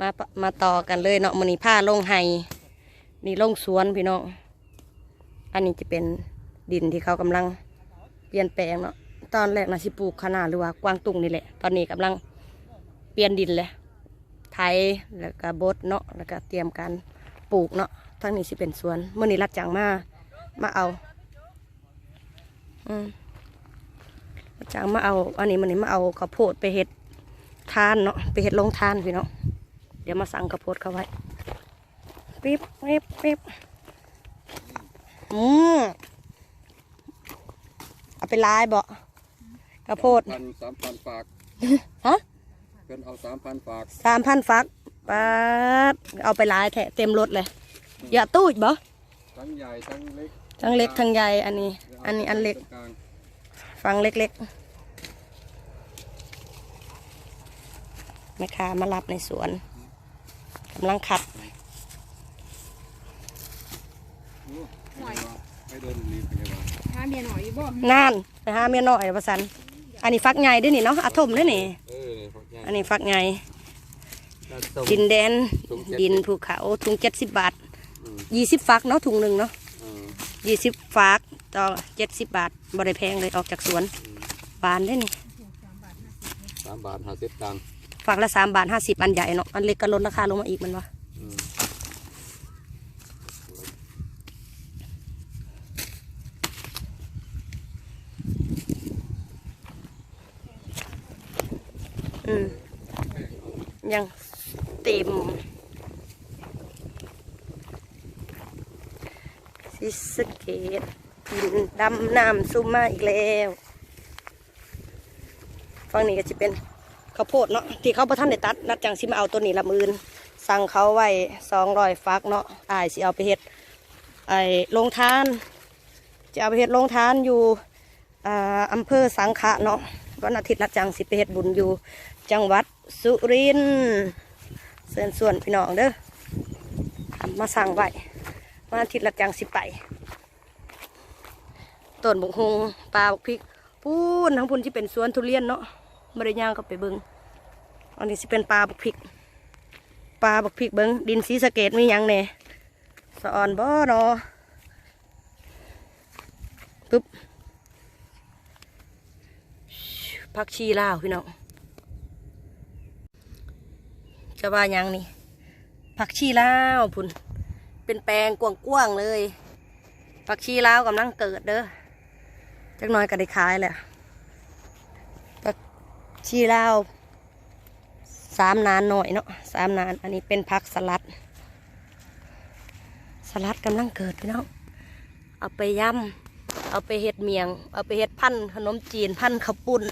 มามาต่อกันเลยเนาะมือนี้ผ้าลงไฮนี่ลงสวนพี่น้องอันนี้จะเป็นดินที่เขากำลังเปลี่ยนแปลงเนาะตอนแรกนะสิปลูกคะนาหรือว่ากวางตุงนี่แหละ ตอนนี้กำลังเปลี่ยนดินเลยไถแล้วก็บดเนาะแล้วก็เตรียมการปลูกเนาะทั้งนี้สิเป็นสวนเมื่อนี้รัดจังมามาเอาอืมจังมาเอา อันนี้มันนี้มาเอาข้าวโพดไปเฮ็ดทานเนาะไปเฮ็ดลงทานพี่เนาะ เดี๋ยวมาสั่งข้าวโพดเขาไว้ปิ๊บปิ๊บปิ๊บอืมเอาไปลายบ่ข้าวโพดพันสามพันฝากฮะเพิ่นเอาสามพันฝากสามพันฟักปัดเอาไปลายแทะเต็มรถเลย อย่าตู้อีกบ่ทั้งใหญ่ทั้งเล็กทั้งเล็กทั้งใหญ่อันนี้ อันนี้อันเล็กตรงกลางฟังเล็กๆแม่ค้ามารับในสวน กำลังขัดโอ้ไม่เดินรีบไปเลยว่าหาเมียหน่อยอยู่บ่นั่นไปหาเมียน้อยประสันอันนี้ฟักใหญ่ด้วยนี่เนาะอาถมด้วยนี่เออพวกใหญ่อันนี้ฟักใหญ่แล้วต้มดินแดนถุงเจ็ดดินภูเขาถุงเจ็ดสิบบาทอืมยี่สิบฟักเนาะถุงหนึ่งเนาะเออยี่สิบฟักต่อเจ็ดสิบบาทบริแพงเลยออกจากสวนบานได้นี่สามบาทห้าสิบตังค์ ฝักละสามบาทห้าสิบอันใหญ่เนาะอันเล็กก็ลดราคาลงมาอีกมันวะอืมยังเต็มซิสเกตกินดำน้ำซุมมาอีกแล้วฝั่งนี้ก็จะเป็น ข้าวโพดเนาะที่เขาประท่านได้ตัดนัดจังสิมาเอาตัวนี้ละมืนสั่งเขาไว้สองร้อยฟักเนาะอายสิเอาไปเฮ็ดไอ้โรงทาน จะเอาไปเฮ็ดโรงทานอยู่อ่าอำเภอสังขะเนาะวันอาทิตย์นัดจังสิไปเฮ็ดบุญอยู่ จังหวัดสุรินทร์เชิญส่วนพี่น้องเด้อมาสั่งไว้วันอาทิตย์ละจังสิไปต้นบุกฮงปลาบุกพริกพูนทั้งพูนที่เป็นสวนทุเรียนเนาะ ไม่ได้ย่างก็ไปเบิงอันนี้สิเป็นปลาบกพริก ปลาบกพริกเบิงดินสีสะเกตมียังแน่สะออนบ่เนาะปึ๊บผักชีลาวพี่น้องจะว่ายังนี่ผักชีลาวพุ่นเป็นแปลงกว้างๆเลยผักชีลาวกำลังเกิดเด้อจักหน้อยก็ได้ขายแหละ ชีลาวสามนานหน่อยเนาะสามนาน อันนี้เป็นผักสลัด สลัดกำลังเกิดพี่น้องเอาไปยำเอาไปเฮ็ดเมียง เอาไปเฮ็ดพันขนมจีนพันข้าวปุ้น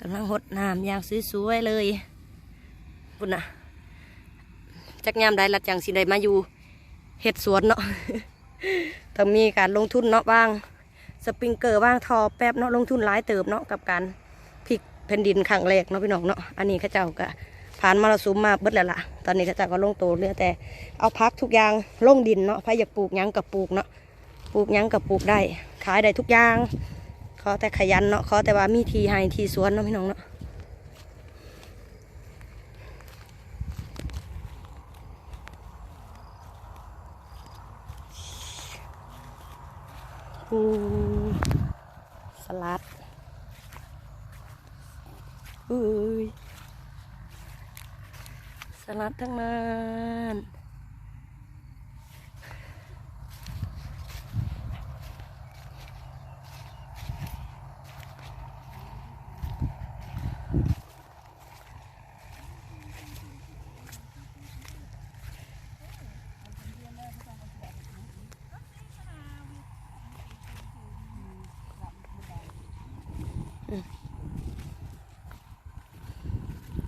กำลังหดน้ำอย่างสวยๆเลยปุ่นนะจักยามได้ละจังสิได้มาอยู่เฮ็ดสวนเนาะต้องมีการลงทุนเนาะบ้าง สปริงเกอร์บ้างทอแป๊บเนาะลงทุนหลายเติบเนาะกับการ ผ่นดินครั้งแรกเนาะพี่น้องเนาะอันนี้ข้าเจ้าก็ผ่านมรสุมมาเบิดแล้วล่ะ ตอนนี้ข้าเจ้าก็ลงโตเหลือแต่เอาพักทุกอย่างลงดินเนาะใครอยากปลูกยังกับปลูกเนาะปลูกยังกับปลูกได้ ขายได้ทุกอย่างขอแต่ขยันเนาะขอแต่ว่ามีทีให้ทีสวนเนาะพี่น้องเนาะสลัด อุ้ยสลัดทั้งนั้น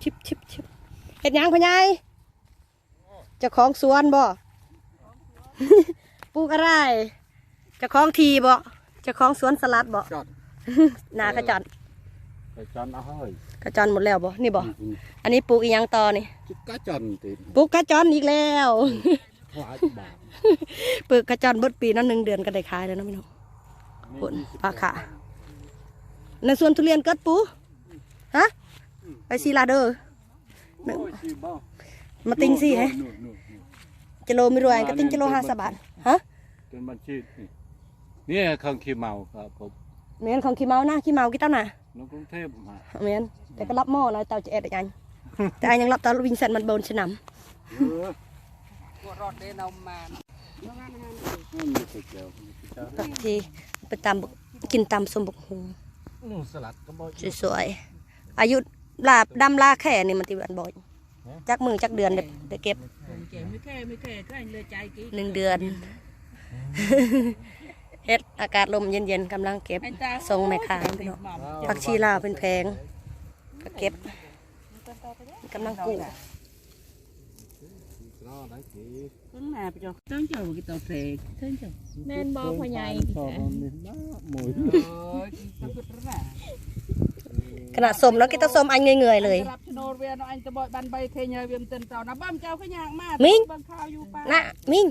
ชิบชิบชิบ เห็ดหยังพ่อใหญ่เจ้าของสวนบ่ ปลูกอะไรเจ้าของทีบ่เจ้าของสวนสลัดบ่จอดนากระจอนไปจอนเอาเฮ้ยกระจอนหมดแล้วบ่นี่บ่อันนี้ปลูกอีหยังต่อนี่จุกกะจอนติดปลูกกระจอนอีกแล้วหลายบาทปลูกกระจอนเบดปีนั้นหนึ่งเดือนก็ได้ขายแล้วเนาะพี่น้องผลปลาขะในสวนทุเรียนเกิดปู ฮะ ไปซีลาเดอร์โอ้ยสิบ่ มาติ้งสิฮะนู่นนู่นนู่นจะโลไม่รวยก็ติ้งจะโลห้าสิบบาทฮะเป็นบัญชีนี่เนี่ยเครื่องขี้เมาครับผมเมียนของขี้เมานะขี้เมากี่เต้าน่ะน้องกรุงเทพมาเมียนแต่ก็รับหม้อนะเต้าจะเอ็ดอีกอันแต่อันยังรับเต้าวิงเซนมันโบนสนามเออปวดรอดเดินเอามามันมีแต่แก้วมีแต่เจ้าที่ไปตำบักกินตำสมบกหุงนู่นสลัดก็บ่สวยๆอายุ ลาบดำลาแค่นี่มันติวันบ่อยจักมือจักเดือนเด็ดเด็เก็บเก๋ไม่แค่ไม่แค่ก็เลยใจกี้หนึ่งเดือนเฮ็ดอากาศลมเย็นๆกำลังเก็บทรงแม่ค้าพี่น้องผักชีลาวเป็นแพงก็เก็บกำลังกู้รอได้สิขึ้นมาไปจ้ะต้องเจอกี่ตัวเพลงขึ้นจ้ะแม่นบอพ่อใหญ่ชอบมันนี่บ้าหมวยโอ้ย สักกึศน่ะขนาดสมแล้วกินต้องสมอันเงยๆเลยรับโฉนดเวียนอันจะบ่อยบันใบเคยเงยเวียนเต็นเต่านะบ้ามเจ้าก็ยากมากมิ้ง บังข้าวอยู่ป่านะมิง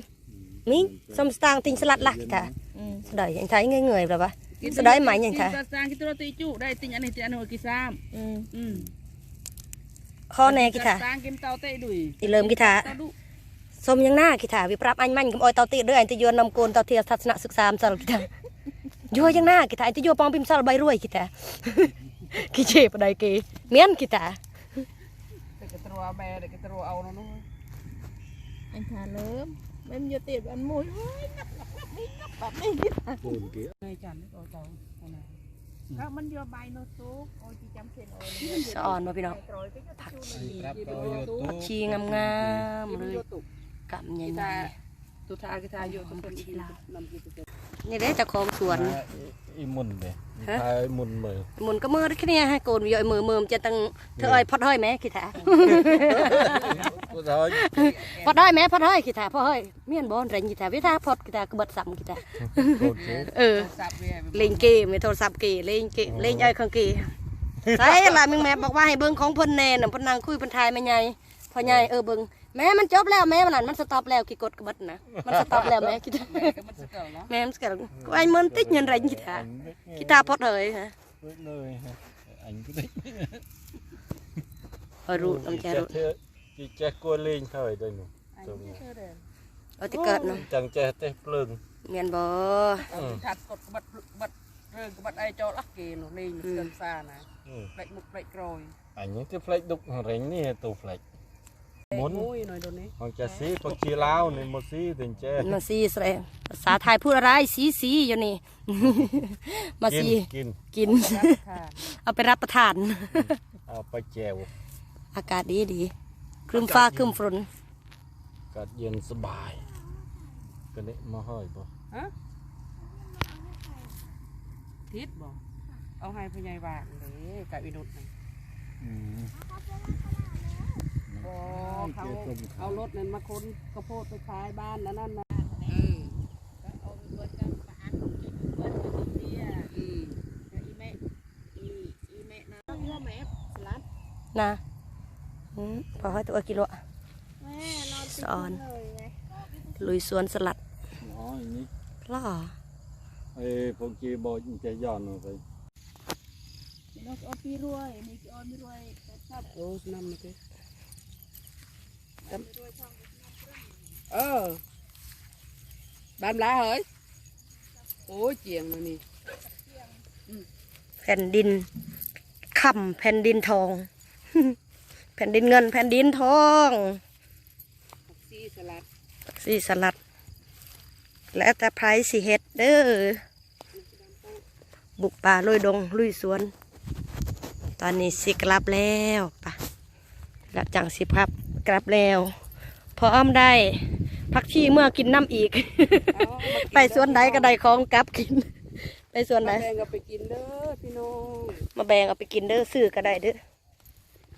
มิงสมสตางค์ติงสลัดลักค่ะสดอยยังไทยเงยๆแบบว่าสดอยไหมยังไงกินกระซังกินตัวตีจุได้ติงอันนี้ติงอันนู้นกี่ซ้อืมำอืมข้อแน่กิกถาระซังกินเต่าเตะดุยอีเริ่มกิถาเต่าดุสมยังหน้ากิถาวิปรับอันมันกับออยเตาตีเด้ออันที่ยวนนำโกนเตาเทียทัศนศึกษาสารกิถายัวยังหน้ากิถาอันที่ยัวปองพิมพ์สารใบรวยกิถา กิเจ็บอะไรกีเมียนกิถาแต่กระตัวแบแต่กระตัวเอาเนาะอันทาเริ่มมันจะติดอันมุ้ยเฮ้ยนับนับนับนี่นับแบบนี้กินโกนเกี้ยในจันทร์เอาเต่าเอาไหนก็มันเยอะใบโนซุกโอ้ยที่จำเส้นโอ้ยสะอ่อนมาพี่น้องโรยก็จะชูมันดีครับก็อยู่ตู้ผักชีงามๆเลยกำใหญ่กีตาตุทากีตาอยู่ตรงนี้นำกีตาๆ นี่เด้เจ้าของสวน อีมุนเด้ฮะทายมุนมือหมุนก็มือได้แค่เนี้ให้โกนย่อยมือมือมันจะตั้งเธอเอ้ยพอดห้อยไหมกิถากูจะเอาพอดห้อยไหมพอดห้อยกิถาพอดห้อยเมียนบอลแรงกิถาวิธาพอดกิถากระเบิดซ้ำกิถาโกนเกี้ยเออสับเวียเล่นเกมไม่โทรศัพท์เกมเล่นเกมเล่นไอ้ของเกมใช่ล่ะมึงแม่บอกว่าให้เบิ่งของเพิ่นแน่น่ะเพิ่นนั่งคุยเพิ่นทายแม่ใหญ่พ่อใหญ่เออเบิ่ง แม่มันจบแล้วแม่มันนั่นมันสต็อปแล้วกี่กดกระเบิดนะมันสต็อปแล้วแม่คิด แม่ก็มันสเกลเนาะ แม่มันสกัดกูไอ้มันติดเงินไรกีตาร์กีตาร์พอดเลยฮะ เลยฮะอันก็ได้ เออรู้น้ำใจรู้ จีแจ๊กกลัวลิงเท่าไหร่ได้หนูตรงนี้ เอาที่เกิดเนาะ จังแจ๊เต้เปลือง เมียนบ่ ถัดกดบัดบัดเรื่องบัดไอจอลักเกลนี่มันเกิ นซานะอืมเปลกมุกเปลกโรยอันนี้ที่เฟลกดุกเร่งนี่ตัวเฟลกหมุนมุ้ยหน่อยตัวนี้ของจะซีปักชีลาวนี่หมดซีถึงแจ๊มาซีแสดงภาษาไทยพูดอะไรสีสีอยู่นี่ มากินซีกินกินค่ะเอาไปรับประทาน เอาไปแจวอากาศดีดีครึ้มฟ้าครึ้มฝนกัดเย็นสบายก็นี่มาห้อยบ่ฮะทิศบ่เอาให้พญายบางเลยกับอีนุดนี่อืม บ่เขาเอารถนั้นมาคนกระโพดไปขายบ้านนั่นนั่นนะเออเอาเบิดกันปานเบิดกันเดียอืมอีแม่อีอีแม่นะพ่อแม่สลัดนะอืมพอให้ตัวกิโลแม่นอนสอนเลยไงลุยสวนสลัดอ๋ออันนี้ล่อไอ้พวกจีบ่จะย้อนออกไปนกเอาพี่รวยนี่เอาไม่รวยแต่ชอบโอ้นำมาสิ เออบ้านลาเฮ้ยโอ้ยเจียงเลยนี่แผ่นดินคำแผ่นดินทอง แผ่นดินเงิน แผ่นดินทองผักซีสลัดสีสลัด และแต่ไพรสีเฮ็ดเด้อบุกป่าลุยดง ลุยสวน ตอนนี้สิกลับแล้วปะแล้วจังสิครับ กลับแล้วพร้อมได้ พักที่เมื่อกินน้ำอีก ไปสวนใดก็ได้ของกลับกิน ไปสวนใดมาแบ่งกันไปกินเด้อพี่น้องมาแบ่งเอาไปกินเด้อซื้อก็ได้เด้อ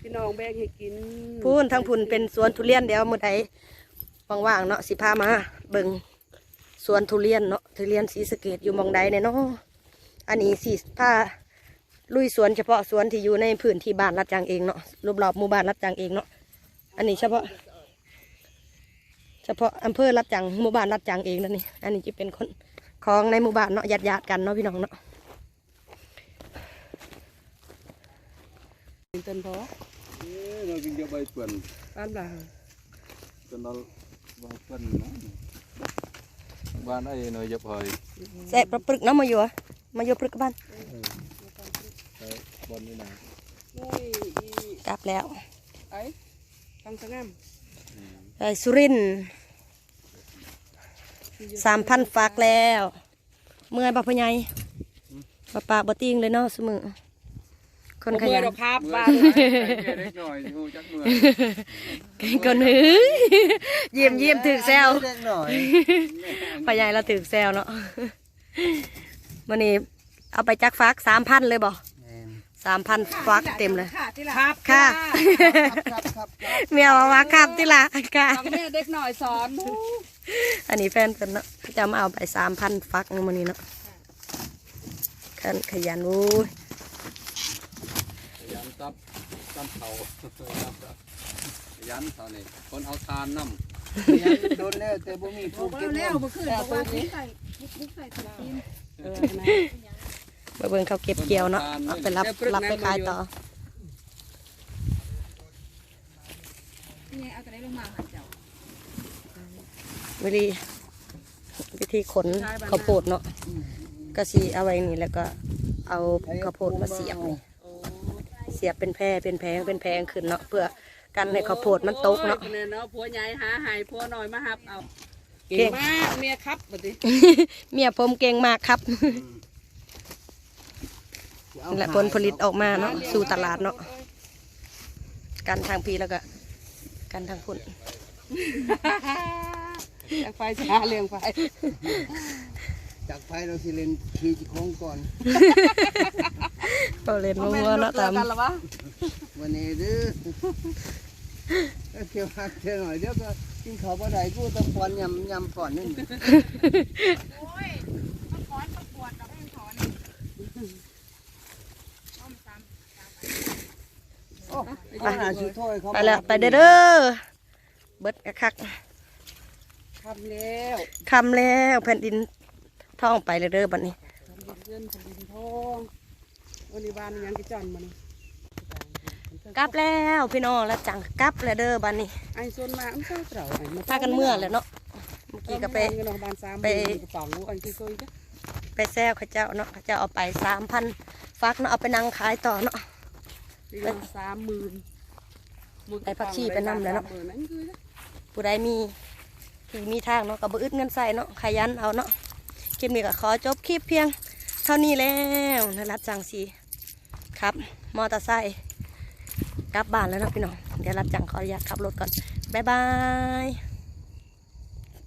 พี่น้องแบ่งให้กินพูนทั้งพูนเป็นสวนทุเรียนเดี๋ยวมื้อใดว่างๆเนาะสิพามาเบิ่งสวนทุเรียนเนาะทุเรียนสีสะเกตอยู่หมองใดเนี่ยเนาะอันนี้สิพาลุยสวนเฉพาะสวนที่อยู่ในพื้นที่บ้านรัดจางเองเนาะรอบๆหมู่บ้านรัดจางเองเนาะ อันนี้เฉพาะ เฉพาะอำเภอรัดจังหมู่บ้านรัดจังเองนั่นนี่ อันนี้จะเป็นคนของในหมู่บ้านเนาะญาติๆกันเนาะพี่น้องเนาะกินเต้นพอเอ้ยเรากินเยอะใบเปื่อนบ้านลา cho nó vào phân nó ban ấy nó dập hơi แซ่บปรึกๆเนาะมาอยู่อะมาอยู่ปรึกกับบ้าน Đấy, bọn như này โอ้ยอีกลับแล้วไอ้ ฟังสงามไอ้สุรินทร์สามพันฝากแล้ว เมื่อยบ่พ่อใหญ่บ่ปากบ่ติงเลยเนาะเสมอคนขเมื่ยัอนเราภาพบ้าน Cái đấy rồi, hù chắc mưa คนหือเยี่ยมเยี่ยมถึกแซว Chắc nổi พ่อใหญ่เราถึกแซวเนาะวันนี้เอาไปจักฟักสามพันเลยบ่ สามพันฟักเต็มเลย ค่ะที่ละครับค่ะเมียมาว่าครับที่ละค่ะฟังแม่เด็กหน่อยสอนอันนี้แฟนเป็นเนาะจะมาเอาไปสามพันฟักมันนี้เนาะขันขยันวู้ย Dán tắp, tắp thầu Dán thầu này, con áo than năm โดนแล้วแต่บ่มีผู้เก็บแล้วเงินเมื่อคืนบอกว่าทุกใส่ทุกใส่ถุงกินเออนะ มาเบิ่งเขาเก็บเกี่ยวเนาะเอาไปรับรับไปขายต่อนี่ไงเอาแต่ได้ลงมาหาเจ้าวิธีวิธีขนข้าวโพดเนาะก็สีเอาไว้นี่แล้วก็เอาข้าวโพดมาเสียบนี่เสียบเป็นแพรเป็นแพงเป็นแพงขึ้นเนาะเพื่อกันให้ข้าวโพดมันตกเนาะโอ้ยเนาะผัวใหญ่หาหายผัวน้อยมาหับเอาเก่เก่งงมากเมียครับบัดนี้เมียผมเก่งมากครับนี่ แหละผลผลิตออกมาเนาะสู่ตลาดเนาะกันทางพีแล้วก็กันทางพุ่นเลี้ยงไฟชาเลี้ยงไฟจากไฟเราสิเล่นขี่จิโค้งก่อนเราเล่นมัวๆเนาะตามกันหรอวะวันนี้เด้อเอ้ยเที่ยวหักเที่ยวหน่อยเดี๋ยวก็กินข้าวบ่ได้กูต้องควันยำยำก่อนนี่โไปหาชุดถ้วยเขาไปแล้วไปเด้อเด้อเบิดกะคักทำแล้วคำแล้วแผ่นดินท่องไปเลยเด้อบัดนี้ทำเงินทำดินทองวันนี้บ้านยังกิจอนมันกลับแล้วพี่น้องแล้วจังกลับแล้วเด้อบัดนี้ไอ้ส่วนมากมันเศร้าเต่าไอ้พากันเมื่อแล้วเนาะเมื่อกี้ก็ไปเงินบานสามไปกระเป๋าอันที่เคยจ้ะไปแซวเขาเจ้าเนาะเขาเจ้าเอาไปสามพันฟักเนาะเอาไปนั่งขายต่อเนาะ ที่เงินสามหมื่นไอ้ผักชีไปนำแล้วเนาะสมหมื่นั่นคือจ้ะผู้ใดมีที่มีทางเนาะก็บ่อึดเงินใส่เนาะขยันเอาเนาะคลิปนี้ก็ขอจบคลิปเพียงเท่านี้แล้วนรัดจังสีครับ มอเตอร์ไซค์กลับบ้านแล้วเนาะพี่น้องเดี๋ยวรับจังขออนุญาตขับรถก่อนบ๊ายบาย